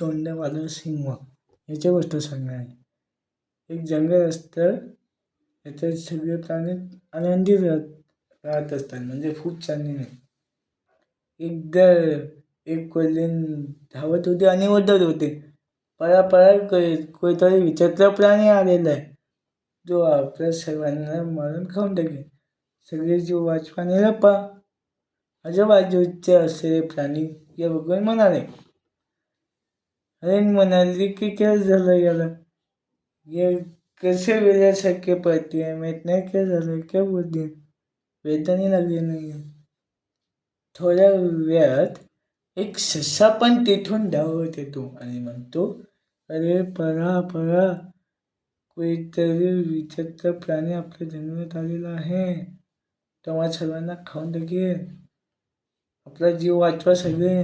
तोंडवाला सिंह. याच्या गोष्ट सांगणार आहे. एक जंगल असतं. त्याच्यात सगळे प्राणी आनंदी राहत राहत असतात. म्हणजे खूप चांगली एकदा एक कोल्हीन धावत होते आणि ओरडत होते. पळा पळा कोणीतरी विचित्र प्राणी आलेला आहे. जो आपल्या सर्वांना मारून खाऊन टाकेल. सगळे जीव वाचवाने लपा आजूबाजूचे असलेले प्राणी या बघून म्हणाले अरे म्हणाली की काय झालं याला ये कसे वेळासारखे पडते माहीत नाही काय झालं काय बोलते वेदने लागली नाही थोड्या वेळात एक ससा पण तिथून धावत येतो आणि म्हणतो अरे पळा पळा कोणीतरी विचित्र प्राणी आपल्या जंगलात आलेला आहे तेव्हा सर्वांना खाऊन टाकेल आपला जीव वाचवा सगळे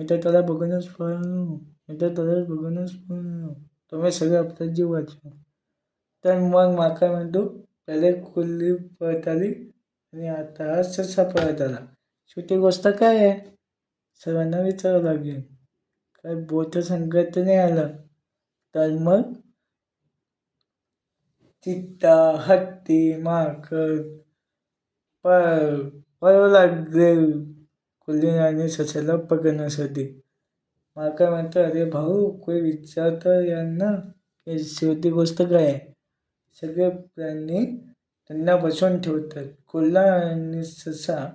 मी तर त्याला बघूनच पळालो मी तर त्याला बघूनच पळालो तुम्ही सगळे आपला जीव वाचवा. तर मग माका म्हणतो पहिले कुल्ली पळताली आणि आता ससा पळताला छोटी गोष्ट काय आहे? सर्वांना विचारावं लागेल. काय बोट संकट नाही आलं? तर मग? चित्ता हत्ती माकड पळ पळू लागले. आणि ससाला पकडण्यासाठी. माका म्हणतो अरे भाऊ कोणी विचारतं यांना की शेवटी गोष्ट काय आहे? सगळे प्राणी त्यांना बसवून ठेवतात. कोल्हा आणि ससा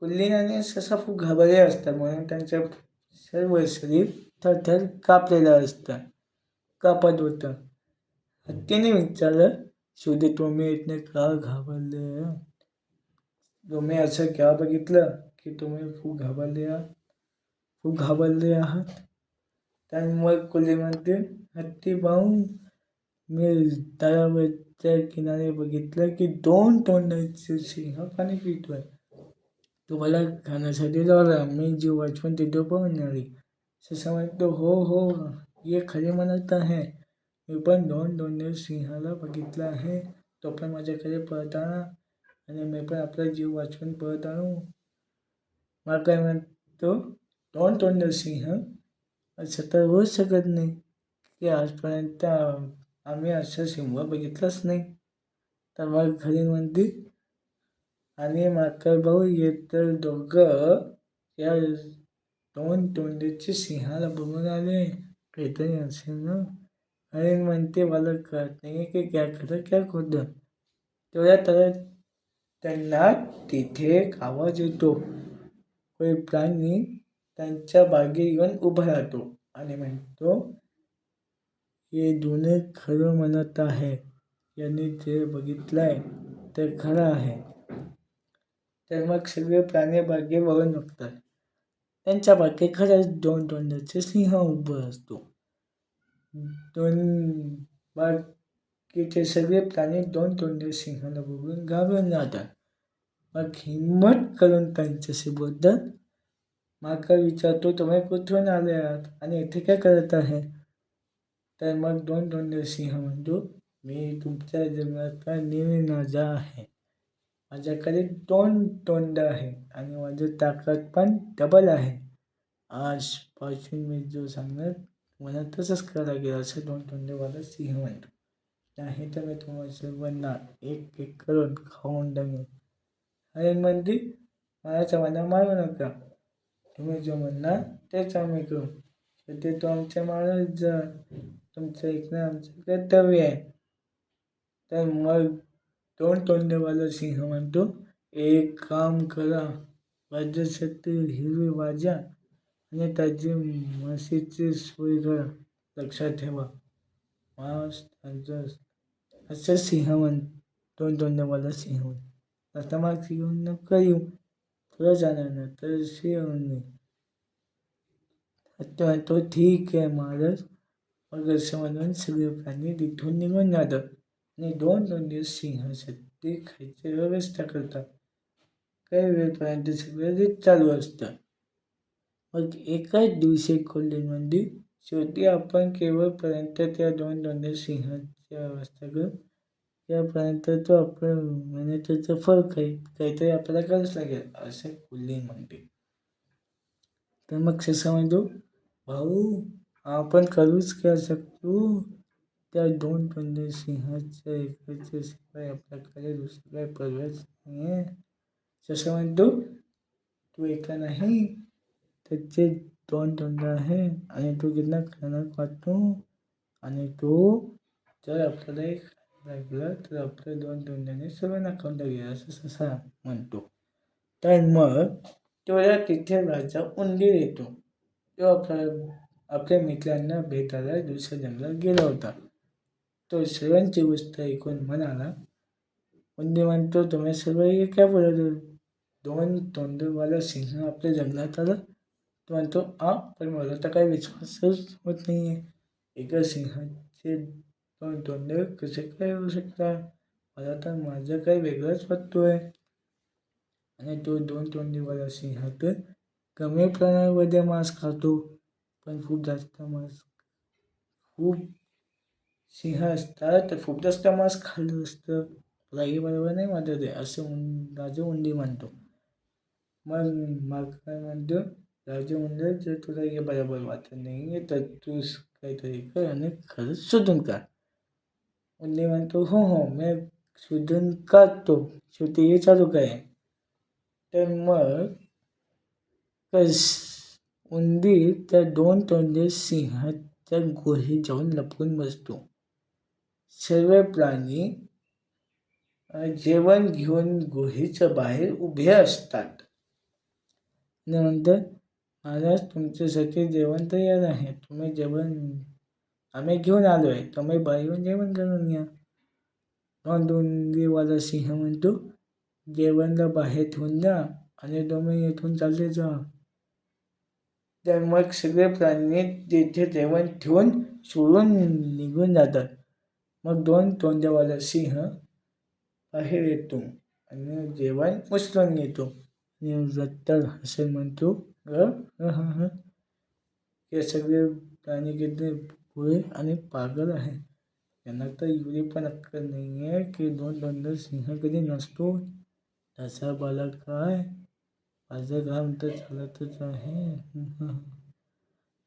कुल्ली आणि ससा खूप घाबरले असतात. म्हणून त्यांच्या सर्व शरीर थरथर कापलेलं असतं कापत होतं. हत्तीने विचारलं शेवटी तुम्ही इथने का घाबरले? तुम्ही असं केव्हा बघितलं? की तुम्ही खूप घाबरले आहात. खूप घाबरले आहात. त्यामुळे कुल्ली म्हणते हत्ती पाहून मी तळावरच्या किनारे बघितलं की दोन तोंडाचे सिंह पाणी पितोय तुम्हाला खाण्यासाठी लावला. मी जीव वाचवून तिथे पाहणारी ससा म्हणतो हो हो हे खरे म्हणत आहे. मी पण दोन दोन सिंहाला बघितलं आहे. तो पण माझ्याकडे पळताना आणि मी पण आपला जीव वाचवून पळत आणू मला काय म्हणतो? दोन तोंड सिंह. असं तर होऊच शकत नाही की आजपर्यंत आम्ही असं सिंह बघितलंच नाही. तर मग घरी म्हणते आणि माका भाऊ येत तर दोघं या दोन तोंडीचे सिंहाला बघून आले. काहीतरी असेल ना आणि म्हणते मला कळत नाही की क्या खरं क्या खोटं. तेवढ्या तर त्यांना तिथे एक आवाज येतो. होय प्राणी त्यांच्या बागे येऊन उभा राहतो आणि म्हणतो हे दोन्ही खरं म्हणत आहे यांनी जे बघितलं आहे ते खरं आहे. तर मग सगळे प्राणी बागे वळून बघतात त्यांच्या बागे खरंच दोन तोंडाचे सिंह उभं असतो. दोन बाकीचे सगळे प्राणी दोन तोंडे सिंहाला बघून घाबरून जातात. मग हिंमत करून त्यांच्याशी बोलतात माका विचारतो तुम्ही कुठून आले आहात आणि इथे काय करत आहे? तर मग दोन तोंडे सिंह म्हणतो मी तुमच्या जंगलातला नेहमी राजा आहे. माझ्याकडे दोन तोंड आहे आणि माझी ताकद पण डबल आहे. आजपासून मी जो सांगणार मला तसंच करायला गेलं असं दोन तोंडेवाला सिंह म्हणतो. नाही तर मी तुम्हाला सर्वांना एक एक करून खाऊन टाकेन. आणि म्हणते माझ्या सर्वांना मारू नका. तुम्ही जो म्हणणार तेच आम्ही करू. ते तो आमच्या माणूस जा. तुमचं ऐकणं आमचं कर्तव्य आहे. तर मग दोन तोंडेवाला सिंह म्हणतो एक काम करा. माझ्यासाठी हिरवी भाज्या आणि त्याची म्हशीची सोय करा. लक्षात ठेवा. मांस असं सिंह म्हण दोन तोंडेवाला सिंह म्हण आता मग घेऊन नको येऊ तुला जाणार ना तर सिंह नाही हत्ती ठीक आहे महाराज मग असं म्हणून सगळे प्राणी तिथून निघून जातात आणि दोन दोन दिवस सिंहासाठी खायची व्यवस्था करतात काही वेळपर्यंत सगळं ते चालू असतं मग एकाच दिवशी कोल्हेमध्ये शेवटी आपण केवळपर्यंत त्या दोन दोन सिंहाची व्यवस्था करू त्यापर्यंत तो आपण म्हणजे त्याचं फळ काही काहीतरी आपल्याला करावंच लागेल असं कोल्हे म्हणते. तर मग ससा म्हणतो भाऊ आपण करूच काय शकतो? त्या दोन पंधरा सिंहाच्या एकाच्या शिवाय आपल्याकडे दुसरं काय पर्यायच नाही आहे जसं म्हणतो तू एका नाही त्याचे दोन तोंड आहे आणि तो कितना खतरनाक वाटतो? आणि तो जर आपल्याला एक ऐकलं तर आपल्या दोन तोंडाने सर्वांना खाऊन टाकेल असं ससा म्हणतो तर मग तेवढ्या तिथे राजा उंदीर येतो तो आपल्या आपल्या मित्रांना भेटायला दुसऱ्या जंगलात गेला होता तो सर्वांची गोष्ट ऐकून म्हणाला उंदीर म्हणतो तुम्ही सर्व हे काय बोलत दोन तोंडवाला सिंह आपल्या जंगलात आला तो म्हणतो आ पण मला तर काही विश्वासच होत नाही आहे एका सिंहाचे पण तोंड कसे काय होऊ शकतात मला तर माझं काही वेगळंच वाटतोय. आहे आणि तो दोन तोंडीवाला सिंह तर कमी प्रमाणामध्ये मांस खातो. पण खूप जास्त मांस खूप सिंह असतात तर खूप जास्त मांस खाल्लं असतं. काही बरोबर नाही वाटत आहे असं उं राजा उंडी म्हणतो. मग मग काय म्हणतो? राजा उंडी जर तुला हे बरोबर वाटत नाही आहे तर तू काहीतरी कर आणि खरंच शोधून काढ. उंदी म्हणतो हो हो मी शोधून काढतो शेवटी हे चालू काय? तर मग कस उंदीर त्या दोन तोंडे सिंहाच्या गुहेत जाऊन लपून बसतो. सर्व प्राणी जेवण घेऊन गुहेच्या बाहेर उभे असतात. नंतर म्हणतात महाराज तुमच्यासाठी जेवण तयार आहे. तुम्ही जेवण आम्ही घेऊन आलो आहे तुम्ही बाहेरून जेवण करून घ्या. दोन दोंडीवाला सिंह म्हणतो जेवणला बाहेर ठेवून द्या आणि तुम्ही इथून चालले जा. तर मग सगळे प्राणी तिथे जेवण ठेवून सोडून निघून जातात. मग दोन तोंड्यावाला सिंह बाहेर येतो आणि जेवण उचलून घेतो. आणि रत्तर हसेल म्हणतो ग हे सगळे प्राणी किती भोळे आणि पागल आहे. त्यांना तर एवढी पण अक्कल नाही आहे की दोन बंदर सिंह कधी नसतो. तसा बाला काय? माझं काम तर चालतच आहे.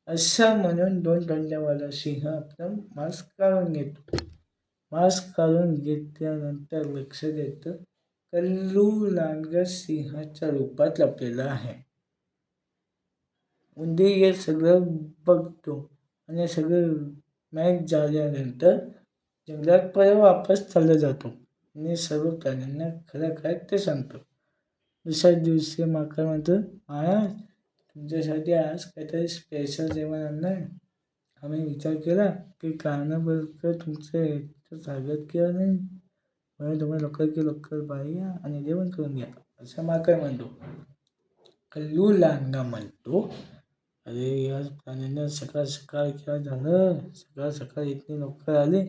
असा म्हणून दोन तोंड्यावाला सिंह आपला मास्क काढून घेतो. मास्क काढून घेतल्यानंतर लक्ष देतं कल्लू लांडगर सिंहाच्या रूपात लपलेला आहे. उंदीर हे सगळं बघतो. आणि सगळं मॅच झाल्यानंतर जंगलात परत वापस चालला जातो. आणि सर्व प्राण्यांना खरं काय ते सांगतो. दुसऱ्या दिवशी माकड म्हणतो महाराज तुमच्यासाठी आज काहीतरी स्पेशल जेवण आणलं आहे आम्ही विचार केला की कारणाबरोबर तुमचं स्वागत केलं नाही. म्हणून तुम्ही लवकर की लवकर बाहेर या आणि जेवण करून घ्या असं माकड म्हणतो. कल्लू लांडगा म्हणतो. अरे या प्राण्यांना सकाळ सकाळ क्या झालं सकाळ सकाळ इथले लवकर आले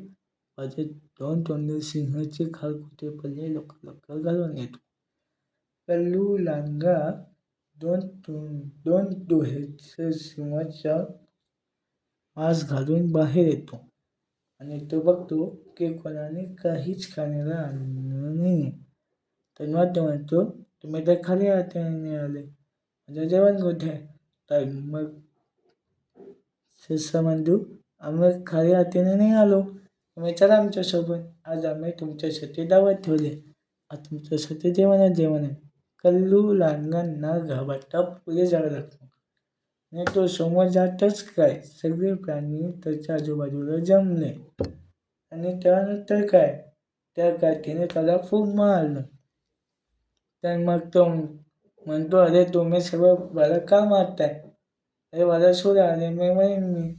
माझे दोन तोंडे सिंहाचे खाल कुठे पडले लवकर लवकर घालून येतो. पल्लू लांगा दोन तोंड दोन डोळ्याच्या सिंहाच्या मास घालून बाहेर येतो. आणि तो बघतो की कोणाने काहीच खाण्याला आणलं नाही. तेव्हा तो म्हणतो तुम्ही तर खाली हाताने आले. म्हणजे जेवण कुठे तर मग ससा आम्ही खाली हातीने नाही आलो तुम्ही चला आमच्यासोबत. आज आम्ही तुमच्यासाठी दावत ठेवले. आज तुमच्यासाठी जेवण जेवण आहे कल्लू लांडगा घाबरता पुढे जावं लागतो. आणि तो समोर जातच काय? सगळे प्राणी त्याच्या आजूबाजूला जमले. आणि त्यानंतर काय? त्या काठीने त्याला खूप मारलं. तर मग तो म्हणतो अरे तुम्ही सर्व मला का मारताय? अरे मला सोडा अरे मी म्हणेन मी.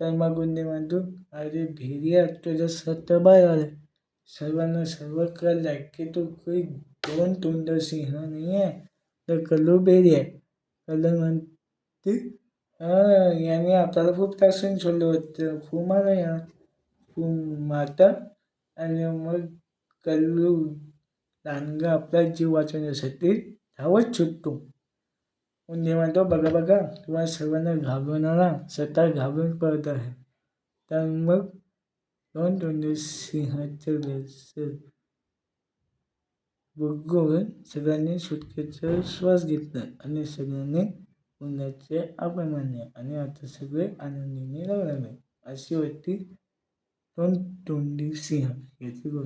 तर मग गुंडे म्हणतो अरे भिरिया तुझं सत्य बाहेर सर्वांना सर्व कळलं की तू काही दोन तोंड सिंह नाही आहे तर कल्लू बेरी आहे. कल्लू म्हणते याने आपल्याला खूप त्रासून सोडलं होतं. खूप मारा या खूप मारता. आणि मग कल्लू लांडगा आपला जीव वाचवण्यासाठी धावत सुटतो उंदी म्हणतो बघा बघा. तुम्हाला सर्वांना घाबरून आला स्वतः घाबरून पडत आहे. तर मग दोन तोंडी सिंहाच्या बघून सगळ्यांनी सुटकेचा श्वास घेतला आणि सगळ्यांनी उन्हाचे अभिमन्य आणि आता सगळे आनंदीने लागले. अशी होती दोन तोंडी सिंह याची गोष्ट.